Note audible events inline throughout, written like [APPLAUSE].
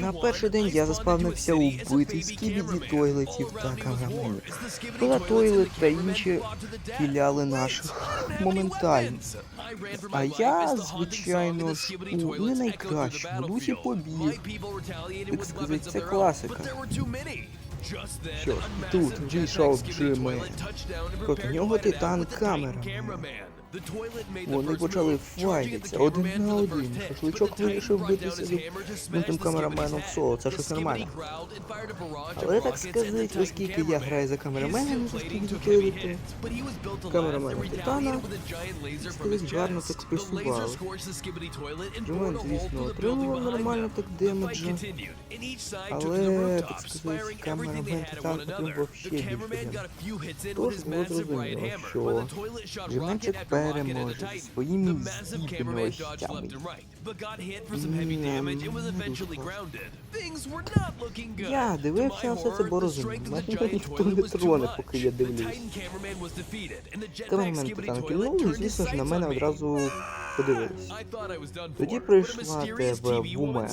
На перший день я заспавнився у битві скібіді тойлетів та камраменів. Була тойлет та інші філіали наших моментально. А я, звичайно ж, у не найкращому дусі побіг. Так сказати, це класика. Що ж, тут вийшов Джимен. Проти нього титан камера. Вони почали файтитися один на один. Шашличок вирішив битися з мутим камераменом в соло. Це щось нормально. Але так сказати, оскільки я граю за камераменом, камерамена Титана, сказати, гарно так пресували. Джимен, звісно, отримував нормально так демеджа, але, так сказати, камерамен Титан отримував ще більше демеджа. Тож було зрозуміло, що Nerem olacak? Bayım izleyip. Джименчик переможе своїми здібними ощами. Я дивився все це, бо. Мене ніхто не троне, поки я дивлюсь. Камерамен Титан кивнув і, звісно ж, на мене одразу подивились. Тоді прийшла тебе Вуме.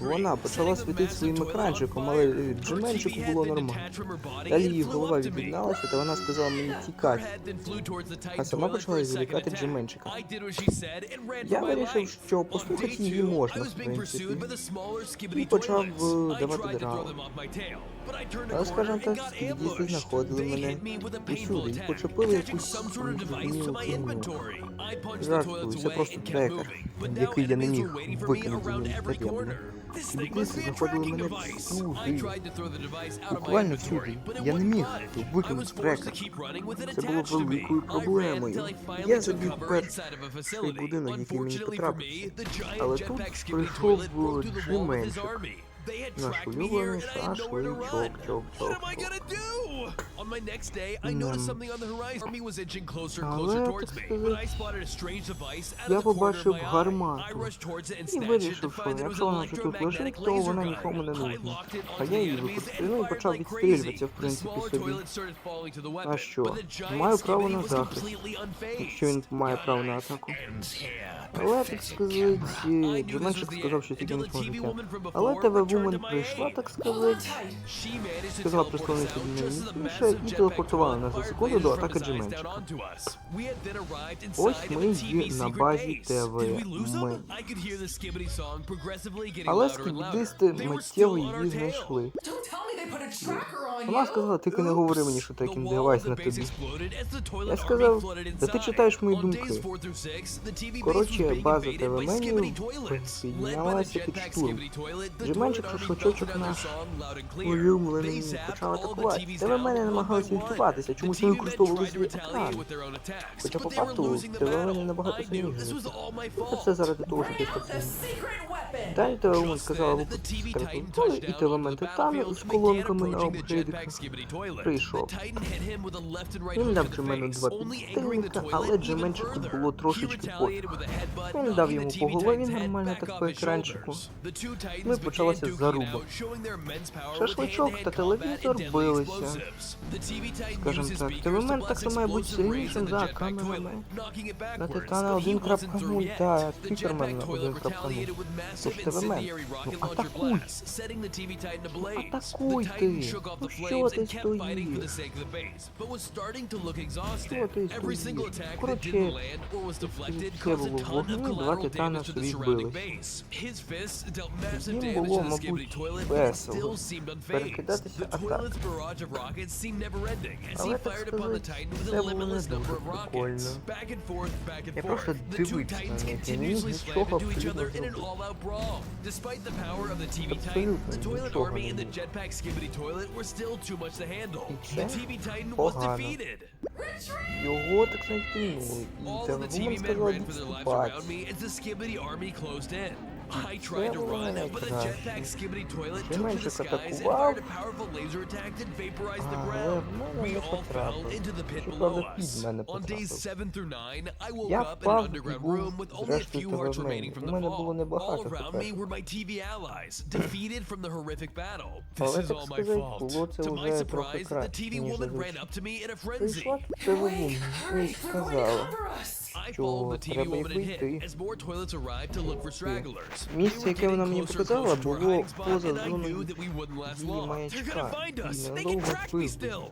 Вона почала світити своїм екранчиком, але е, Джименчику було нормально. Далі її голова від'єдналася, та вона сказала мені тікати. а сама почала відволікати Джименчика. Я вирішив, що послухати її можна, в принципі, і почав е, давати драму. Але, скажімо так, скібідісти знаходили мене усюди і почепили якусь зрозумілу фігню. Жартую, це просто трекер, який я не міг викинути таємно. Скібідісти знаходили мене всюди. Буквально всюди. Я не міг викинути трекер. Це було великою проблемою. Я забіг перший будинок, який мені потрапився. Але тут прийшов е, Джименчик. Наш улюблений шашличок, чок, чок, чок. On my next day, I noticed something on the horizon. Army was inching closer and closer towards me. When I spotted a strange device out of the corner of my eye, I rushed towards it and snatched it to find that it was an electromagnetic laser gun. I locked it onto the enemies and fired like crazy. The smaller toilet started falling to the weapon, but the giant на was completely unfazed. на атаку. Але, так сказати, Джименчик сказав, що тільки не життя. Але ТВ Вумен прийшла, так сказати, сказала прислонитися до і телепортувала нас за секунду до атаки Джименчика. Ось ми є на базі ТВ Мен. Але скібідисти миттєво її знайшли. Вона сказала, тільки не говори мені, що таким девайс на тобі. Я сказав, та ти читаєш мої думки. Коротше, база ТВ-меню піднялася під штурм. Джименчик шашличочок наш улюблений почав атакувати. ТВ-мени намагалися відкриватися, чомусь не використовували свій екран. Хоча по факту ТВ-мени набагато сильніші. Це все заради того, спрацював. secret weapon. Далі ТВ-мен сказала випустити поле, і ТВ-мен Титан з колонками на апгрейдиках прийшов. Він дав Джимену два підстильника, але Джименчику було трошечки пофіг. Він дав йому по голові нормально так по екранчику. Ми почалася заруба. Шашличок та телевізор билися. Скажем так, телемент так само має бути сильнішим за камерами. На Титана 1.0, та Фічермен на 1.0. Тож телемент, ну атакуй! Атакуй ти! Ну що ти стоїш? Що ти стоїш? Коротше, це було в вогні, два титана собі бились. Їм було, мабуть, весело перекидатися атак. Але, так сказати, це було не дуже прикольно. Я просто дивився на них, я не міг нічого абсолютно зробити. Абсолютно нічого не міг. І це погано. Його так сказати кинули, і це Вумен сказала відступати. I tried to run, but the jetpack skibbity toilet took to the skies and fired a powerful laser attack that vaporized the ground. We all fell into the pit below us. On days 7 through 9, I woke up in an underground room with only a few hearts remaining from the fall. All around me were my TV allies, [COUGHS] defeated from the horrific battle. This is all my fault. To my surprise, the TV woman ran up to me in a frenzy. Quick, hurry, cover us! Що треба їх вийти. Місце, яке вона мені показала, було поза зоною дії маячка. І ненадовго still.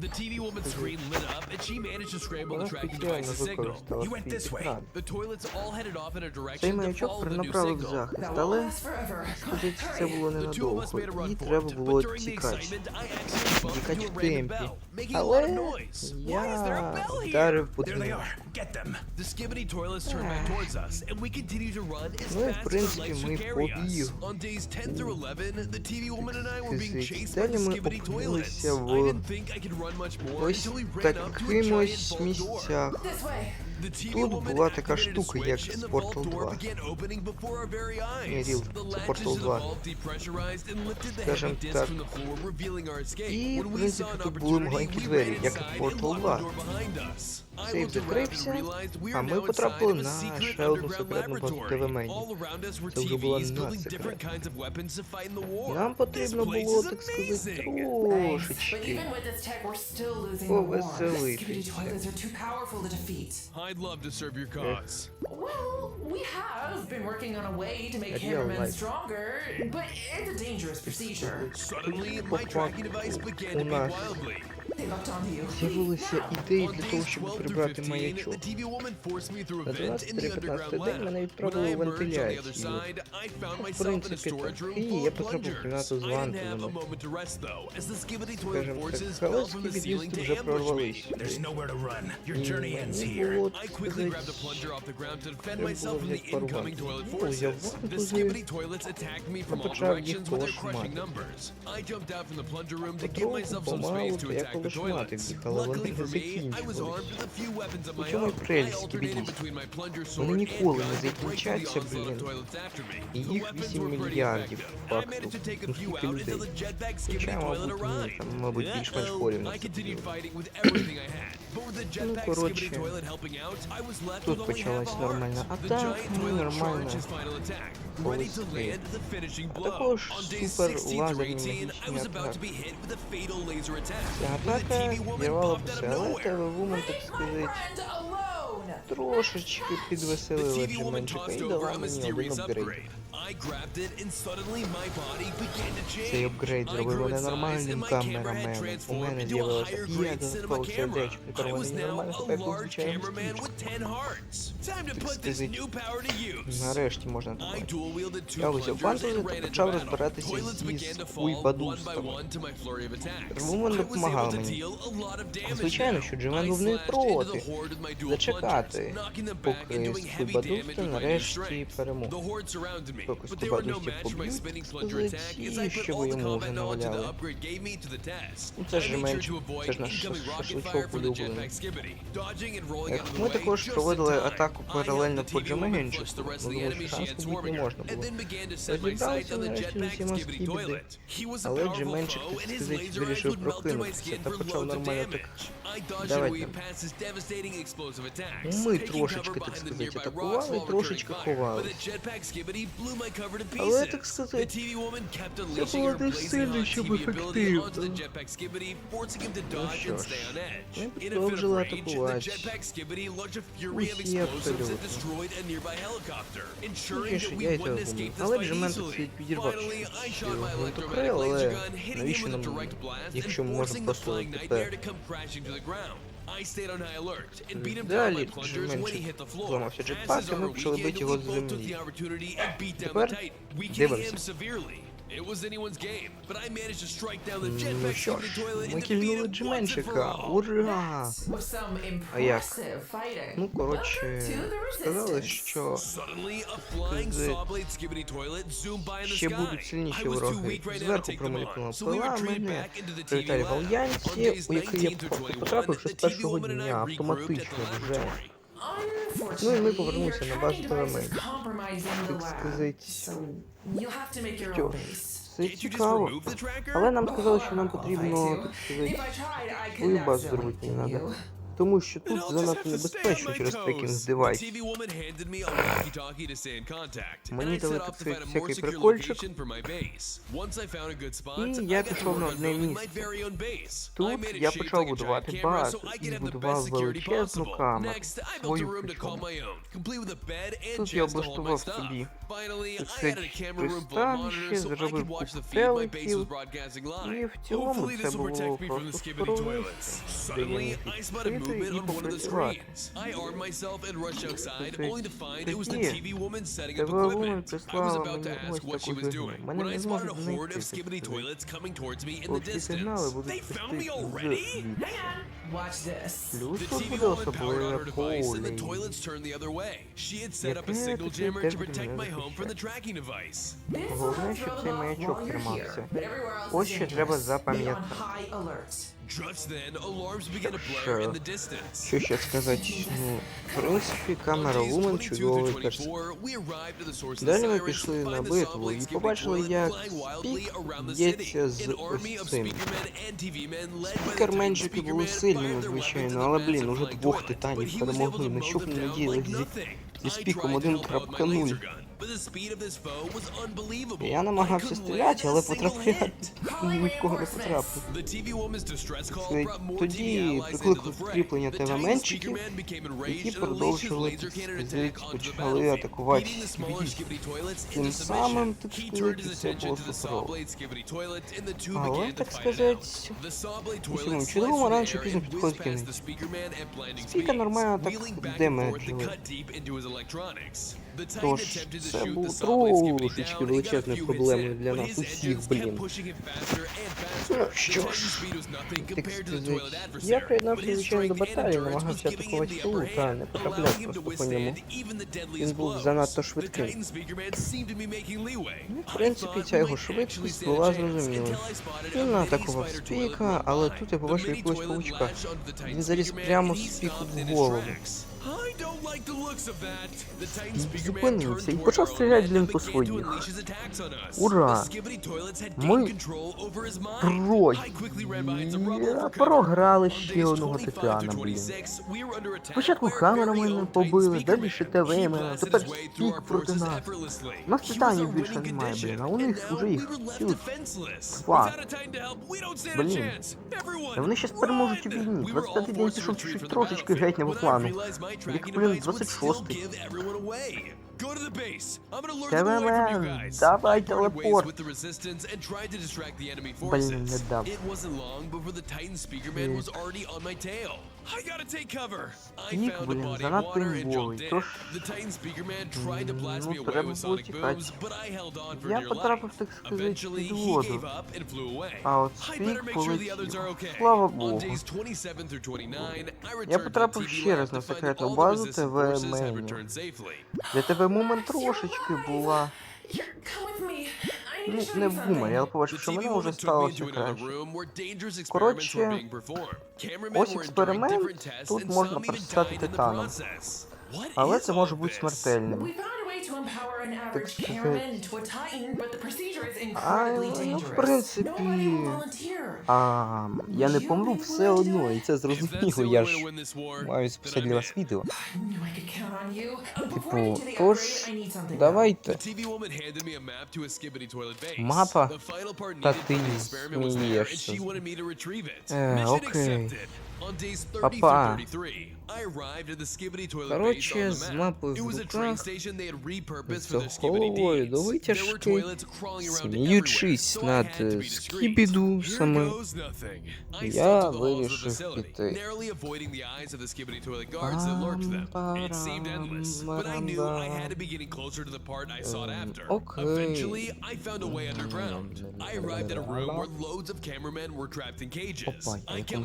The TV woman's screen lit up, and she managed to scramble the tracking спеціально device's signal. використала You went this way. The toilets all headed off in a direction to маячок the new signal. That але. Здається, це було ненадовго, і треба було тікати. Тікати в темпі. Але. Why is there a я bell here? вдарив по are. Get them. The skibbity toilets turned back towards us, and we continued to run as Ну і, в fast as our принципі, legs ми could carry us. побігли. On days 10 through 11, the TV woman and I were being chased by далі the ми skibbity toilets. опинилися I didn't think I could run much more ось until we ran up to a giant такимось vault door. місцях. This way. The TV Тут woman була така activated a штука, як switch, and the з vault Portal door 2. began opening before our very Ні, eyes. Ріл, The це latches Portal of the 2. vault depressurized and lifted the Скажем heavy disc так. from the floor, revealing our escape. І, When в we принципі, saw an тут були opportunity, маленькі we двері, як і inside в and Portal locked 2. door behind us. I Сейф looked around and закрився, realized we а are ми now inside потрапили of a на secret ще одну underground секретну базу laboratory. Девемені. All around us were Це вже була TVs building different надсекретна. kinds of weapons to fight in the war. Нам This потрібно place було, is так сказати, amazing. Thanks. But трошечки. even with this tech, we're still losing the war. The Повеселитися. skibbity toilets are too powerful to defeat. I'd love to serve your cause. Well, we have been working on a way to make Real cameramen life. stronger, but it's a dangerous procedure. Suddenly, my По tracking факту, device began у to beat нас wildly. They locked onto you. З'явилися ідеї On для того, days щоб 12 through прибрати 15, маячок. the TV woman forced me through a На vent in the 12-15 underground день мене lab. When відправили I в emerged on the other вентиляцію. side, I found В myself in a принципі, storage room так. І full я of потрапив в plungers. кімнату з I didn't have a вантами. moment to rest though, as the skibbity toilet Скажем forces так, fell from the галузькі ceiling відлісти to вже ambush me. прорвались There's сюди. nowhere to run. Your І journey ends мені here. було, I так quickly grabbed a сказати, plunger off the ground to defend Треба myself було from the взяти пару incoming вантів. toilet Ну, взяв forces. The вантузи skibbity toilets attacked me from all почав їх directions with their crushing колошматити. numbers. I jumped out from the plunger room to give Потроху, myself some помалу, space to то я attack the колошматив toilets. їх, але вони Luckily for не me, I was закінчувались. armed with a few weapons of У my цьому й own. I прелість alternated скібідістів. between my plunger Вони sword and ніколи gun не to break through the закінчаться, onslaught of блін. toilets after me. І The їх weapons 8 were pretty мільярдів, effective. I факту. managed to take a Ну, few скільки out until the людей. jetpack Хоча, skibbity toilet мабуть, ні, arrived. там, мабуть, більш-менш Uh-oh. порівняно I це continued було. fighting with everything I had. But with the jetpack skibbity коротше, toilet helping out, I was left тут with only half почалась a нормальна heart. The атака, giant ну, toilet нормально. charged his final attack, ready to Полости. land the finishing А blow. також On days супер 16 through лазерні 18, I was магічні about to атаки. be hit with a fatal laser attack. Ця When the атака але nowhere. телевумен, так сказати, трошечки підвеселила woman і дала мені один апгрейд. Upgrade. I grabbed it and suddenly my body began to change. Цей апгрейд зробив мене нормальним камераменом. У мене з'явилося і cinema camera. сердечко. Now нормально тепер large звичайно cameraman with 10 hearts. Time to put this сказати, new power to use. Нарешті можна так. Я взяв and та почав розбиратися by уйбадустами. able to мені. Звичайно, що Джимен був не проти зачекати, поки new нарешті перемог. Match for my поб'ють, put що ви йому вже наваляли. Ну, це ж avoid це ж наш шашличок улюблений. Ми також проводили атаку паралельно по ну, the тому що шансу бути не можна було. the нарешті з усіма скібіди. Але powerful так сказати, вирішив прокинутися та почав нормально так Давайте. Ми трошечки, так сказати, атакували, трошечки fire. But ховались. the jetpack skibbity blew my cover to Але, pieces. так сказати, The TV woman kept unleashing було her не blazing сильно, hot щоб TV ability onto the ефективно. jetpack skibbity, forcing him to Ну dodge що and ж, stay on edge. ми In a fit of продовжили rage, the атакувати. jetpack skibbity launched a fury of Усі explosives that абсолютно. destroyed a nearby helicopter, ensuring Тільки that ж we я й wouldn't того escape думав. this Але fight Джемен так easily. сказати підірвав Finally, I щось shot my гвинтокрил, electromagnetic але laser gun, hitting him навіщо with a нам, direct blast and якщо ми можемо forcing the просто flying nightmare тепер I stayed on high alert and beat him down by plungers when he hit the floor. As is our weekend, we both took the opportunity and beat down the Titan, weakening him severely. It was anyone's game, but I managed to strike down the Ну jetpack що ж, ми кільнули all. Ура! А як? Ну, коротше, сказали, що ще будуть сильніші I was too вороги. Зверху промелькнула пила мене. Привіталі в Альянсі, у який я 19 through 21, потрапив ще з першого дня автоматично вже. Ну і ми повернулися на базу Так це цікаво. remove the tracker? Але нам сказали, що нам потрібно, так сказати, I tried, I could свою базу зробити не треба. you. Тому що And тут I'll just занадто have to stay on небезпечно my через toes. трекінг The девайс. TV woman handed me a walkie-talkie to stay in contact, and Мені I дали set off to такий find a more всякий secure прикольчик. location for my base. Once I found a good spot, І I я got to пішов work на on одне building my місце. very own base. I Тут made it я shaped почав like a giant будувати camera, базу so I і could have the будував best security величезну possible. камеру. Next, I built a Свою room to call причому. my own, complete with a bed and Тут я chest to hold my облаштував stuff. собі Finally, так I сказать, added a camera room full of monitors пристанище, so I зробив could watch the купу feed my base was телekів. broadcasting І live. в цілому Hopefully це this will було protect me from the просто skibbity спроможність toilets. Suddenly, I spotted відкрити movement і on one of the попрацювати. screens. I armed myself and rushed outside, Тобто only to find it was the тоді TV woman setting up ТВ Woman equipment. I was прислала about to мені ask ось what she таку was фігню. doing Мене when I не spotted можуть a знайти, horde of так skibbity сказати. toilets coming towards me in the Оці сигнали distance. будуть They found me пустити already? звідси. Hang on. Watch this. Плюс The тут TV буде woman powered on особливе her device and the поле. toilets turned the other way. She had set up a Яке signal таке jammer to теж protect мене my home from the захищає. tracking device. This Головне, will щоб throw цей them off маячок while you're тримався. here, but everywhere else Ось is що треба dangerous. Be on запам'ятати. Хорошо. Что сейчас сказать? Ну, принципі, камера Woman чудовий персонаж. Далі ми пішли на битву і побачили, як Пік б'ється з ось цим. Спікерменчики були сильними, звичайно, але, блін, уже двох титанів перемогли. На що б не діяли зі спіком 1.0. Я намагався стріляти, але потрапляти нікого не потрапив. Тоді прикликав підкріплення ТВ-менчиків, які the почали атакувати Тим самим, так сказати, attention було суперово. Але, так сказати, усьому чудовому air пізно підходить кінець. speeds, нормально так демеджили. Тож, це було трошечки величезною проблемою для нас усіх, блін. Ну, що ж, так сказати, я приєднався, звичайно, до баталії, намагався атакувати upper та не потрапляв просто по ньому. Він був занадто. Ну, в принципі, ця його швидкість була зрозуміла. Він атакував Спіка, але тут я побачив якогось паучка. Він заліз прямо Спіку в голову. Tracks. I don't like the looks of that. The Titan І Speakerman зупинився і почав стріляти, блін, по своїх. Ура! Ми cover. програли ще одного 25 титана, through блін. 26, we were under attack Спочатку камерамена own побили, далі ще ТВ-мена, blasted тепер our проти нас. У нас титанів більше немає, блін, а у них уже їх цілих два. Блін. вони щас переможуть у війні. We were all 25-й день пішов retreat чуть from the трошечки геть I плану. realized my Рік, tracking блін, device would still 26-й. give everyone away. Go to the base. I'm gonna lure them away from you ТВ-мен, guys. давай I parted ways телепорт. with the resistance and tried to distract the enemy Блін, forces. не дав. It wasn't long before the Titan Speakerman was already on my tail. I gotta take cover. I Нік, блін, занадто in. тож, ну, треба було тікати. Я потрапив, так сказати, під воду. А от Спік полетів. Слава Богу. days 27 through 29, I Я потрапив ще раз на секретну базу had ТВ-менів. Для тебе момент трошечки була, ну, не you в гуморі, something. але The побачив, що мене вже сталося краще. Коротше, ось експеримент, тут можна the титаном. Але це може бути смертельним. We found a way to empower an average сказать. cameraman into a titan, but the procedure is А, incredibly ну, в dangerous. принципі, Nobody will volunteer. А я не помру все одно, і це зрозуміло, я ж маю для вас відео. I knew I could count on you. Uh, Before Типу, do the тож, upgrade, I need something давайте. Мапа? Та ти смієшся. Е, окей. accepted. On days 30 Папа. through 33, I arrived at the Skibbity toilet Коротше, base on з the map. мапою It в was a train руках, station they had repurposed з for their Skibbity головою deeds. до There were витяжки, toilets crawling around сміючись everywhere, so I над had to be е, discreet. скібіду Here саме, goes nothing. I я stepped to the halls of the вирішив facility, піти. narrowly avoiding the eyes of the Skibbity toilet guards that lurked them. It seemed endless, but I knew I had to be getting closer to the part I sought after. okay. Eventually, I found a way underground. I arrived at a room where loads of cameramen were trapped in cages. Опа, я I kept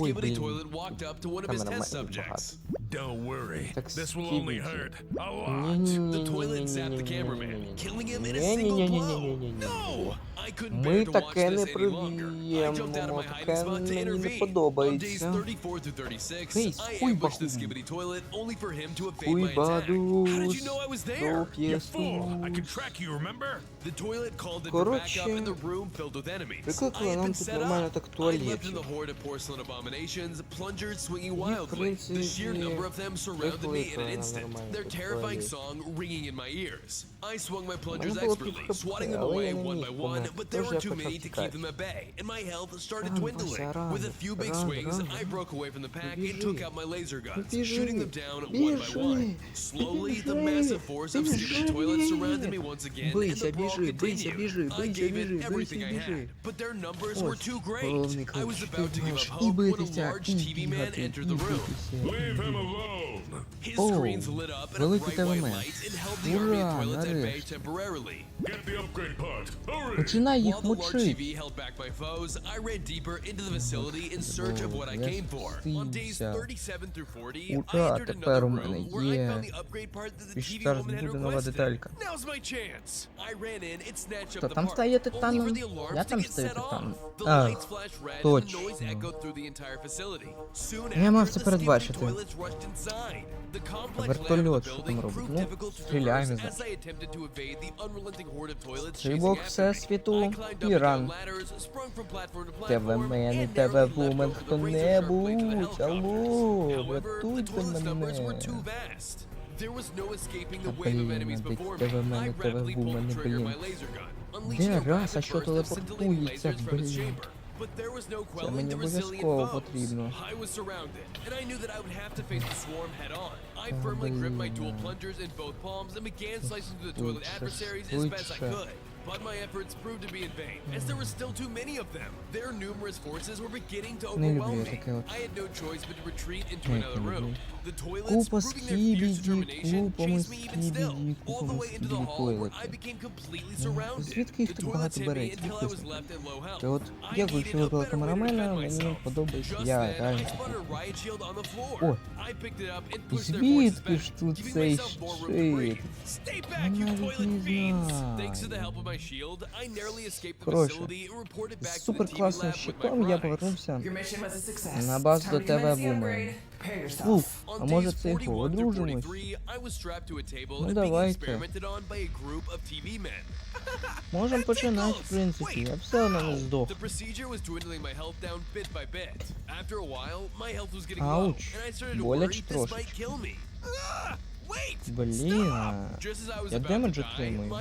Skibbity Toilet walked up to one of his test subjects. Don't worry, this will only hurt a lot. The toilet zapped the cameraman, killing him in a single blow. No! I couldn't bear Ми to watch таке не this any longer. I jumped out of прив'ємо, my hiding таке spot to мені не intervene. On days подобається. 34 through 36, Hey, I хуй ambushed the бахум. skibbity toilet only for him to evade Хуй my attack. How did you бадус, know I was до there? You fool. I п'єсу. can track you, remember? The toilet called it for Коротше, backup in the room filled with enemies. викликали I had нам been тут set нормально up. так I туалет. leapt in the horde of porcelain abominations, plungers swinging в wildly. The sheer принципі, number of them surrounded me in an викликали instant, нормально their тут terrifying туалет. song ringing in my ears. I swung my plungers expertly, swatting them away one by one, but there were too many to keep them at bay, and my health started dwindling. With a few big swings, I broke away from the pack and took out my laser guns, shooting them down one by one. Slowly, the massive force of skimming toilets surrounded me once again, and the brawl continued. I gave it everything I had, but their numbers were too great. I was about to give up hope when a large TV man entered the room. Leave him alone! His Oh, screens lit up and a великий bright white телемет. light and held the army of Ура, toilets at bay нарешті. temporarily. Get the upgrade pod. Hurry. Починай While їх the large мочити. TV held back my foes, I ran deeper into the facility in search of what I я came for. On days спустився. 37 through 40, I Ура, entered тепер у another мене room where I є. found the upgrade part that the І TV зараз woman had буде нова requested. деталька. Now's my chance. I ran in and snatched up Хто the там part, стає only титаном? for the alarms Я to там get стою set off. титаном. The А, lights flashed red and the точно. noise echoed through the entire facility. Soon Я after, мав це the передбачити. Вертольот, що там робить? Ну, стріляємо, chasing Стрибок всесвіту і ран. Тебе platform, тебе вумен, хто-небудь, алло, helicopters. However, the рятуйте toilet's numbers were мене. There was no escaping the wave of enemies before me. I rapidly trigger of my laser gun, unleashing a що burst of scintillating its chamber. But there was no quelling the resilient foes. I was surrounded, and I knew that I would have to face the swarm head on. I firmly gripped my dual plungers in both palms and began slicing through the toilet adversaries as best I could. But my efforts proved to be in vain, as there were still too many of them. Their numerous forces were beginning to Не люблю overwhelm я me. таке от. I had no choice but to retreat into Як another не room. люблю. The toilets, Купа proving their fierce скібіді, determination, купами chased me even still, скібіді, all the купами way into the скібіді hall where I тойлети. became completely surrounded. звідки їх The так toilets багато hit me береться? until I was Дійсно. left in low health. Та от I дякую, needed що a вибрали better way to камерамена, defend мені myself. подобається. Just Я then, реально I spun a такий. riot shield on the floor. О, I picked it up and І pushed their forces звідки ж back, тут giving цей myself more room to breathe. щит? Stay back, you навіть toilet не fiends! знаю. Коротше, facility and reported back з to the супер TV класним lab with my щитом я повернувся. На базу Time до тебе вумен. On а може це його одружимось? 43, I was strapped to a table Ну, давайте. Можемо починати, в принципі, я все одно не здох. The procedure was dwindling my health down bit by bit. After a while, my health was getting low, and I started to Боляче worry this might трошечки. Ah! Блін, я демедж отримую.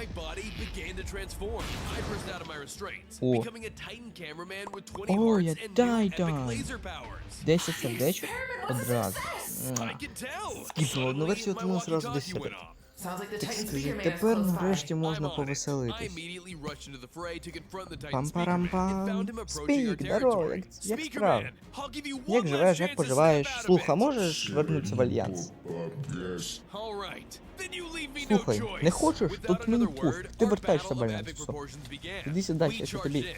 О. becoming a titan cameraman with 20 О, я powers. 10 сердечок одразу. Скіпнула одну версію, my тому 10 went секунд. off. Sounds like the Так скажіть, тепер нарешті можна повеселитись. Пам-парам-пам. Спік, здорово, як, як one Як живеш, як поживаєш? Слуха, it. можеш вернутися в Альянс? Слухай, не хочеш? Тут мені word, Ти вертаєшся в Альянс. Іди сюди, я тобі-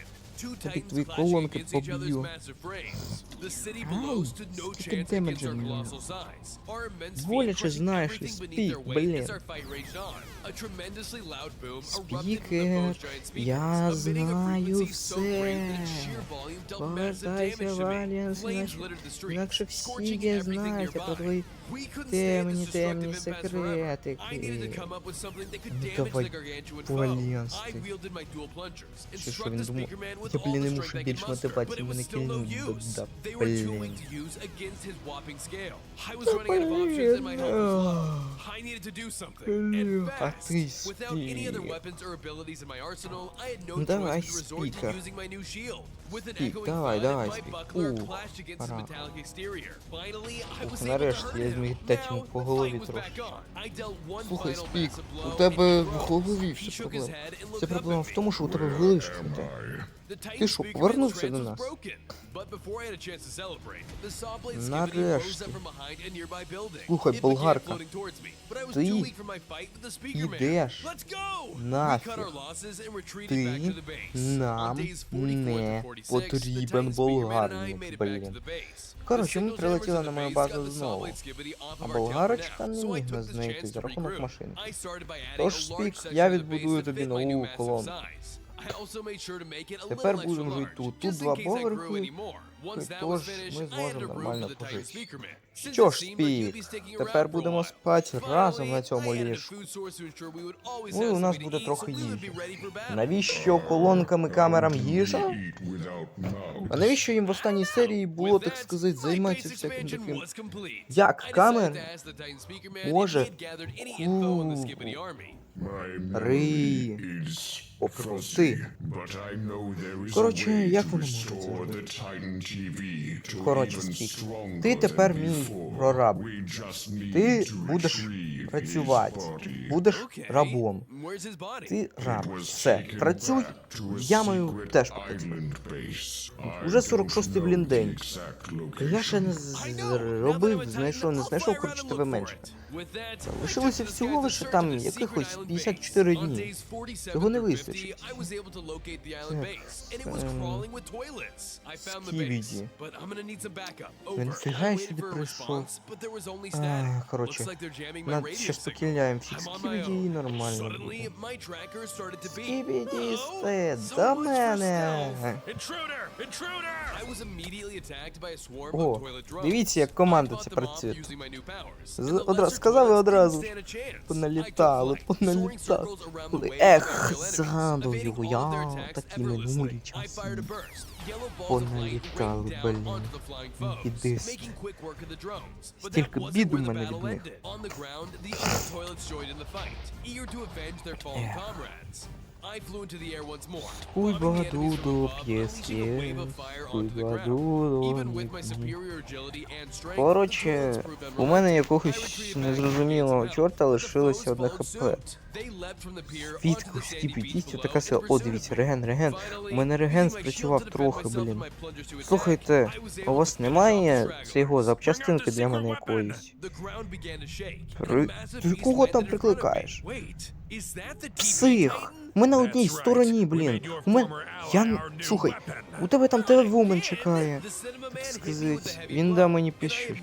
тобі твої колонки поб'ю. no скільки демеджа feet Боляче знаєш, і спік, блін. Спікер, я знаю все. Повертайся в. Інакше, всі scorching everything про твої We couldn't stand темні, this темні destructive impasse forever. I needed to секретики. come up with something that could Ну, damage the давай gargantuan по foe. альянсу. I wielded my dual plungers and Що, що struck він the думав? speaker man with Я, all блін, the не strength мушу I could більше muster, мотивації, but it was мене still no кинув. use. Да, They were too блін. weak to use against his whopping scale. I was running out of options and my health was low. I needed to do something, and Блін, а fast. ти Without any other спік. weapons or abilities in my arsenal, I had no Ну, choice давай, but Echoing давай, давай, спік. У, пора. Ух, нарешті я зміг дати йому по голові трохи. Слухай, Спік, у тебе в голові все проблема. up проблема в тому, що у тебе вилишки. Ти що, повернувся до нас? Нарешті. Слухай, болгарка, ти йдеш нафіг. Ти нам не потрібен болгарник, блін. Коротше, ми прилетіли на мою базу знову. А болгарочка не міг нас знайти за рахунок машини. Тож, Спік, я відбудую тобі нову колону. Тепер будемо жити тут. Тут два поверхи, тож ми зможемо нормально пожити. Що ж, Спік, тепер будемо спати разом на цьому ліжку. Ну, і у нас буде трохи їжі. Навіщо колонкам і камерам їжа? А навіщо їм в останній серії було, так сказати, займатися всяким таким? Як камер? My Ри. a Коротше, як воно може Коротше, stronger ти тепер мій прораб. Ти будеш працювати, будеш рабом. Ти раб. Все, працюй. Я маю теж попрацювати. Уже 46-й know блін день. Я ще не зробив, знайшов, не знайшов, коротше, тебе менше. Залишилося всього лише там якихось 54 дні. Цього не вистачить. Скібіді. Він Він фіга сюди прийшов. А, коротше, над ще спокійняємо всіх скібіді і нормально буде. Скібіді сте, до мене! О, дивіться, як команда це працює. Одразу сказали одразу. Поналітали, поналітали. Ех, згадую, я такі минулі часи. Поналітали, блін. Бідиськи. Стільки бід у мене від них. Хуй багадудо, п'єске, хуй багадудо. Коротше, у мене якогось незрозумілого чорта лишилося одне хп. Відку скіпітістю така сила. О, дивіться, реген, реген. У мене реген спрацював трохи, блін. Слухайте, у вас немає цього запчастинки для мене якоїсь? Ри- Ти кого там прикликаєш? Псих! Ми на одній стороні, блін. У мене. Я. Слухай, у тебе там телевумен чекає. Так сказать, він да мені пише.